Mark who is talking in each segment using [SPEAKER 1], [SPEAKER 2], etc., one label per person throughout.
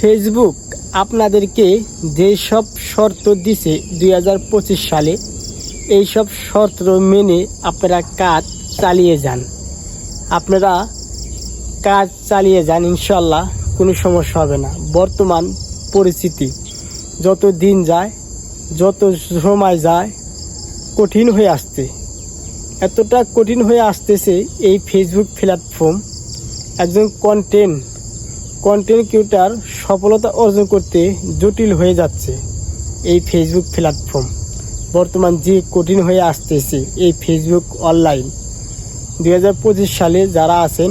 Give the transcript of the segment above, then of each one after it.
[SPEAKER 1] Facebook আপনাদেরকে যেসব শর্ত দিছে দু হাজার পঁচিশ সালে এই সব শর্ত মেনে আপনারা কাজ চালিয়ে যান। আপনারা কাজ চালিয়ে যান ইনশাল্লাহ কোনো সমস্যা হবে না। বর্তমান পরিস্থিতি, যত দিন যায়, যত সময় যায়, কঠিন হয়ে আসতে এতটা কঠিন হয়ে আসতেছে এই ফেসবুক প্ল্যাটফর্ম একজন কন্টেন্ট কন্টেন্ট ক্রিয়েটার সফলতা অর্জন করতে জটিল হয়ে যাচ্ছে এই ফেসবুক প্ল্যাটফর্ম বর্তমান যে কঠিন হয়ে আসতেছে এই ফেসবুক অনলাইন দু হাজার পঁচিশ সালে যারা আছেন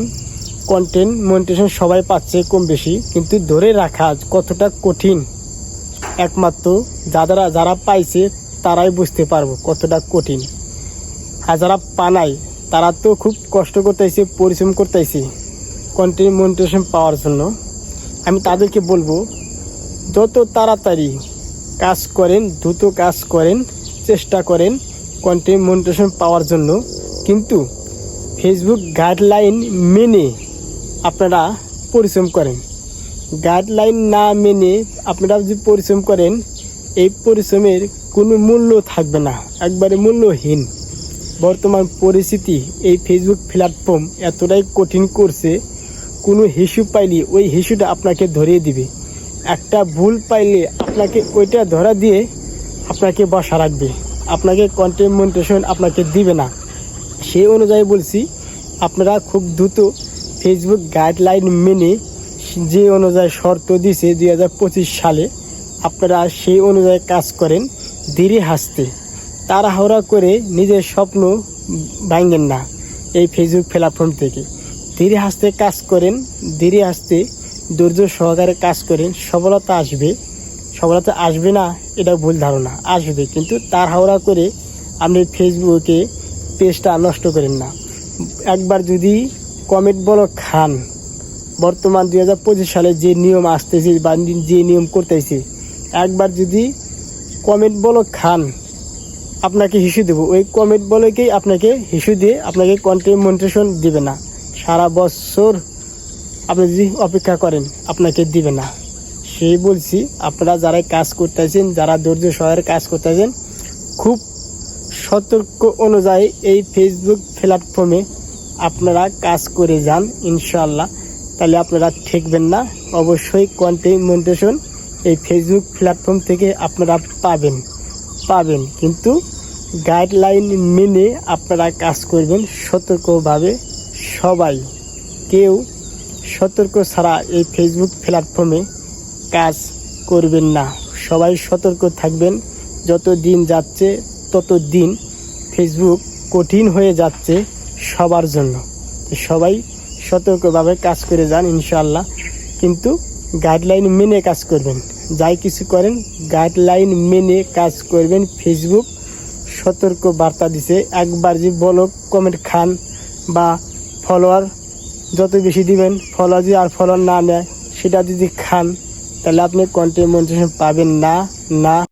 [SPEAKER 1] কন্টেন্ট মনিটেশন সবাই পাচ্ছে কম বেশি, কিন্তু ধরে রাখা কতটা কঠিন? একমাত্র যারা যারা পাইছে তারাই বুঝতে পারব কতটা কঠিন। আর যারা পানায় তারা তো খুব কষ্ট করতেছে, পরিশ্রম করতেছে। কন্টেন্ট মনিটেশন পাওয়ার জন্য আমি তাদেরকে বলব, যত তাড়াতাড়ি কাজ করেন, দ্রুত কাজ করেন, চেষ্টা করেন কন্টেন্ট মনিটেশন পাওয়ার জন্য, কিন্তু ফেসবুক গাইডলাইন মেনে আপনারা পরিশ্রম করেন। গাইডলাইন না মেনে আপনারা যদি পরিশ্রম করেন, এই পরিশ্রমের কোনো মূল্য থাকবে না, একবারে মূল্যহীন। বর্তমান পরিস্থিতি এই ফেসবুক প্ল্যাটফর্ম এতটাই কঠিন করছে কোনো হিসু পাইলে ওই হিসুটা আপনাকে ধরিয়ে দিবে। একটা ভুল পাইলে আপনাকে ওইটা ধরা দিয়ে আপনাকে বসা রাখবে। আপনাকে কন্টেন্টেশন আপনাকে দিবে না। সেই অনুযায়ী বলছি, আপনারা খুব দ্রুত ফেসবুক গাইডলাইন মেনে যে অনুযায়ী শর্ত দিছে দু হাজার পঁচিশ সালে, আপনারা সেই অনুযায়ী কাজ করেন ধীরে হাসতে। তাড়াহুড়া করে নিজের স্বপ্ন ভাঙেন না এই ফেসবুক প্ল্যাটফর্ম থেকে। ধীরে হাসতে কাজ করেন, ধীরে হাসতে ধৈর্য সহকারে কাজ করেন, সফলতা আসবে। সফলতা আসবে না, এটা ভুল ধারণা, আসবে। কিন্তু তার হাওড়া করে আপনি ফেসবুকে পেজটা নষ্ট করেন না। একবার যদি কমেন্ট বলো খান, বর্তমান দুই হাজার পঁচিশ সালে যে নিয়ম আসতেছে বা যে নিয়ম করতেছে, একবার যদি কমেন্ট বলো খান, আপনাকে হিসু দেবো। ওই কমেন্ট বলেকেই আপনাকে হিসু দিয়ে আপনাকে কন্টেন্ট মনিটেশন দিবে না। সারা বছর আপনি যদি অপেক্ষা করেন, আপনাকে দিবে না। সেই বলছি, আপনারা যারা কাজ করতেছেন, যারা ধৈর্য সহায়ের কাজ করতেছেন, খুব সতর্ক অনুযায়ী এই ফেসবুক প্ল্যাটফর্মে আপনারা কাজ করে যান ইনশাল্লাহ তাহলে আপনারা ঠেকবেন না। অবশ্যই কন্টেন্ট মনিটেশন এই ফেসবুক প্ল্যাটফর্ম থেকে আপনারা পাবেন পাবেন। কিন্তু গাইডলাইন মেনে আপনারা কাজ করবেন সতর্কভাবে। সবাই কেউ সতর্ক ছাড়া এই ফেসবুক প্ল্যাটফর্মে কাজ করবেন না। সবাই সতর্ক থাকবেন। যত দিন যাচ্ছে তত দিন ফেসবুক কঠিন হয়ে যাচ্ছে সবার জন্য। সবাই সতর্কভাবে কাজ করে যান ইনশাল্লাহ কিন্তু গাইডলাইন মেনে কাজ করবেন। যাই কিছু করেন গাইডলাইন মেনে কাজ করবেন। ফেসবুক সতর্ক বার্তা দিছে। একবার যে বলো কমেন্ট খান বা ফলোয়ার যত বেশি দিবেন, ফলোয়ার যদি আর ফলোয়ার না নেয়, সেটা যদি খান, তাহলে আপনি কন্টেন্ট মনিটেশন পাবেন না না।